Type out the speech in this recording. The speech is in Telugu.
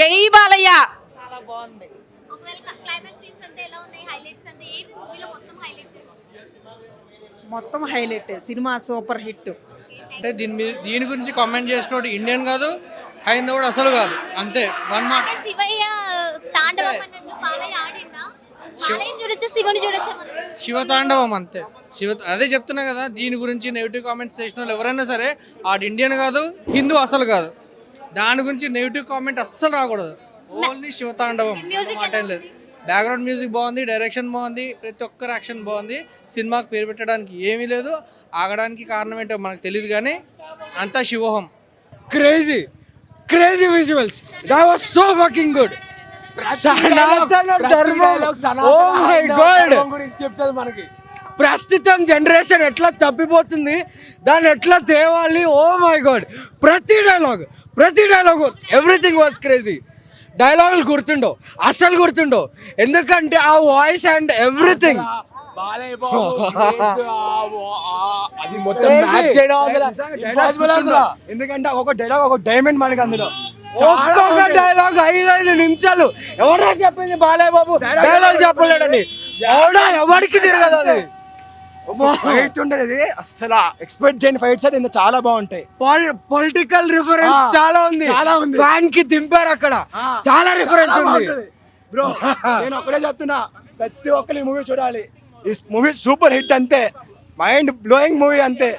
జై బాలయ్య. ఒకవేళ క్లైమాక్స్ సీన్స్ అంతా ఎలా ఉన్నాయి? హైలైట్స్ అంతా ఏవి మూవీలో మొత్తం హైలైట్ మొత్తం హైలైట్ సినిమా సూపర్ హిట్ అంటే దీని మీద దీని గురించి కామెంట్ చేసినోడు ఇండియన్ కాదు హైందవుడు అసలు కాదు. అంతే. వన్ మాట అంటే శివయ్య తాండవం అన్నట్లు బాలయ్య ఆడిండా? బాలయ్య చూడొచ్చా? శివుని చూడొచ్చా మనం? శివతాండవం అంతే. శివ అదే చెప్తున్నా కదా దీని గురించి నెగిటివ్ కామెంట్స్ చేసిన వాళ్ళు ఎవరైనా సరే ఆడు ఇండియన్ కాదు హిందూ అసలు కాదు. దాని గురించి నెగిటివ్ కామెంట్ అస్సలు రాకూడదు. ఓన్లీ శివతాండవం. మాట ఏం లేదు. బ్యాక్గ్రౌండ్ మ్యూజిక్ బాగుంది డైరెక్షన్ బాగుంది ప్రతి ఒక్కరు యాక్షన్ బాగుంది. సినిమాకి పేరు పెట్టడానికి ఏమీ లేదు. ఆగడానికి కారణం ఏంటో మనకు తెలియదు కానీ అంతా శివోహం. Crazy. Crazy visuals. That was so fucking good. సనాతన ధర్మం. ఓ మై గాడ్ చెప్తుంది మనకి. ప్రస్తుతం జనరేషన్ ఎట్లా తప్పిపోతుంది? దాన్ని ఎట్లా తేవాలి? Oh my god. ప్రతి డైలాగ్ ప్రతి డైలాగ్ ఎవ్రీథింగ్ వాస్ క్రేజీ డైలాగులు గుర్తుండో అసలు గుర్తుండో ఎందుకంటే ఆ వాయిస్ అండ్ ఎవ్రీథింగ్ ఎందుకంటే ఒక డైలాగ్ ఒక డైమండ్ మనకి అందులో. ఒక్కొక్క డైలాగ్ ఐదు ఐదు నిమిషాలు. ఎవరా చెప్పింది బాలయ్య బాబు డైలాగ్ చెప్పలేడని ఎవడా? ఎవరికి తిరగదు అది? ఫైట్ ఉండేది. అసలు ఎక్స్పెక్ట్ చేయని ఫైట్స్ అయితే ఇందులో చాలా బాగుంటాయి. పొలిటికల్ రిఫరెన్స్ చాలా ఉంది. చాలా ఉంది. ఫ్యాన్కి దింపారు అక్కడ. చాలా రిఫరెన్స్ ఉంది. బ్రో నేను ఒకటే చెప్తున్నా. ప్రతి ఒక్కరు ఈ మూవీ చూడాలి. ఈ మూవీ సూపర్ హిట్ అంతే. మైండ్ బ్లోయింగ్ మూవీ అంతే.